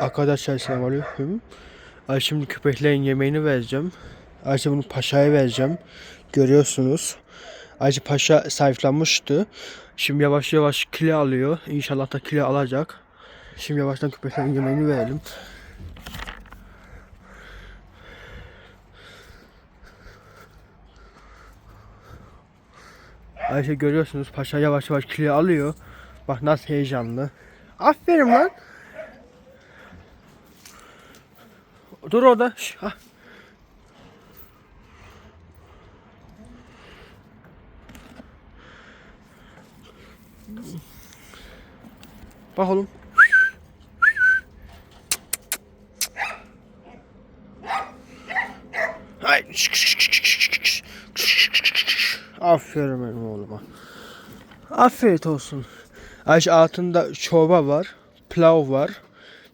Arkadaşlar selamünaleyküm. Ay şimdi köpeklerin yemeğini vereceğim. Ayşe bunu paşaya vereceğim. Görüyorsunuz. Ayşe paşa sahiplenmişti. Şimdi yavaş yavaş kilo alıyor. İnşallah da kilo alacak. Şimdi yavaştan köpeklerin yemeğini verelim. Ayşe görüyorsunuz paşa yavaş yavaş kilo alıyor. Bak nasıl heyecanlı. Aferin lan. Dur orada. Şş, ah. Bak oğlum. Hay. Aferin benim oğluma. Afiyet olsun. Ayşe altında çorba var, pilav var.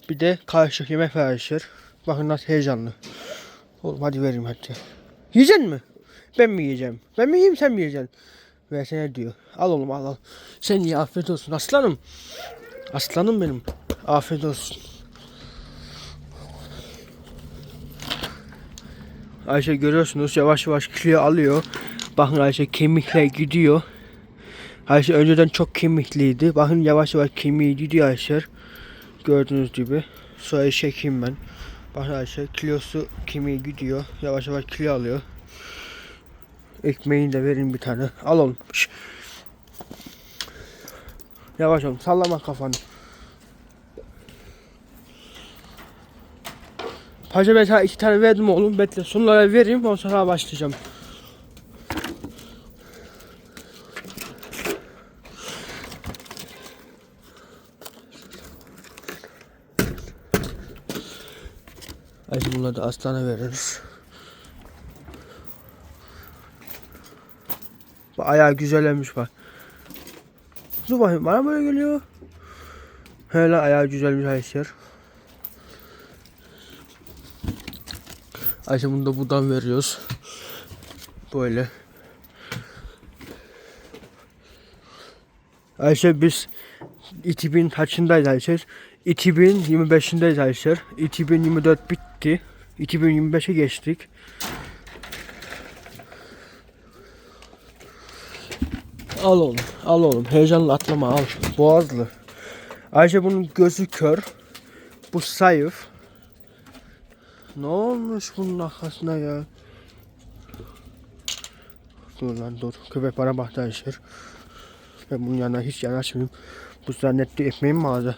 Bir de karışık yemek Ayşe. Bakın nasıl heyecanlı. Oğlum hadi vereyim hadi. Yiyecek mi? Ben mi yiyeceğim? Ben mi yiyeyim sen mi yiyeceksin? Versene diyor. Al oğlum al al. Sen ye afiyet olsun aslanım. Aslanım benim. Afiyet olsun. Ayşe görüyorsunuz yavaş yavaş kilo alıyor. Bakın Ayşe kemikler gidiyor. Ayşe önceden çok kemikliydi. Bakın yavaş yavaş kemiği gidiyor Ayşe. Gördüğünüz gibi. Sonra çekeyim ben. Ayşe kilosu kemiği gidiyor. Yavaş yavaş kilo alıyor. Ekmeğini de vereyim bir tane. Al oğlum. Yavaş oğlum. Sallama kafanı. Paşa ben iki tane verdim oğlum. Bekle. Şunlara vereyim. Ondan sonra başlayacağım. Hadi bunları da aslana veririz. Bak ayağı güzellemiş bak. Dur bakayım bana böyle geliyor. Hele ayağı güzelmiş Ayşer. Ayşe bunu da buradan veriyoruz. Böyle. Ayşe biz 2000 kaçındayız Ayşe? 2025'indeyiz Ayşe. 2024 bitti. 2025'e geçtik. Al oğlum, al oğlum. Heyecanla atlama al. Boğazlı. Ayşe bunun gözü kör. Bu zayıf. Ne olmuş bunun arkasına ya? Dur lan dur. Köpek bana baktı Ayşe. Ben bunun yanına hiç yanaşmayayım. Bu zannetti ekmeğim mi aldı?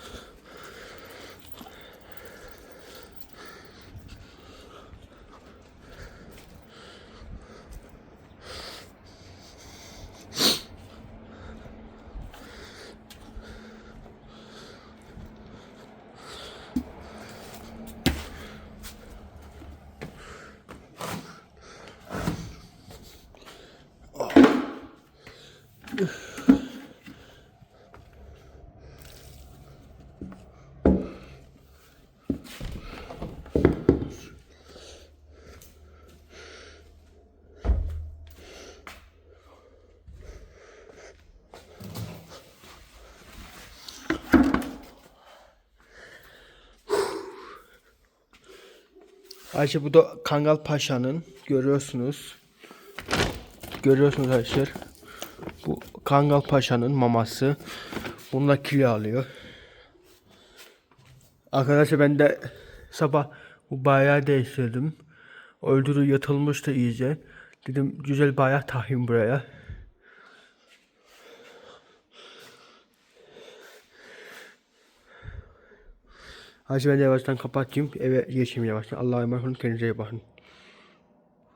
Ayşe bu da Kangal Paşa'nın görüyorsunuz. Görüyorsunuz Ayşe. Bu Kangal Paşa'nın maması. Bununla kilo alıyor. Arkadaşlar ben de sabah bu bayağı değiştirdim. Öldürü yatılmıştı iyice. Dedim güzel bayağı tahin buraya. Hadi ben de yavaştan kapatayım. Eve geçeyim yavaştan. Allah'a emanet olun. Kendinize iyi bakın.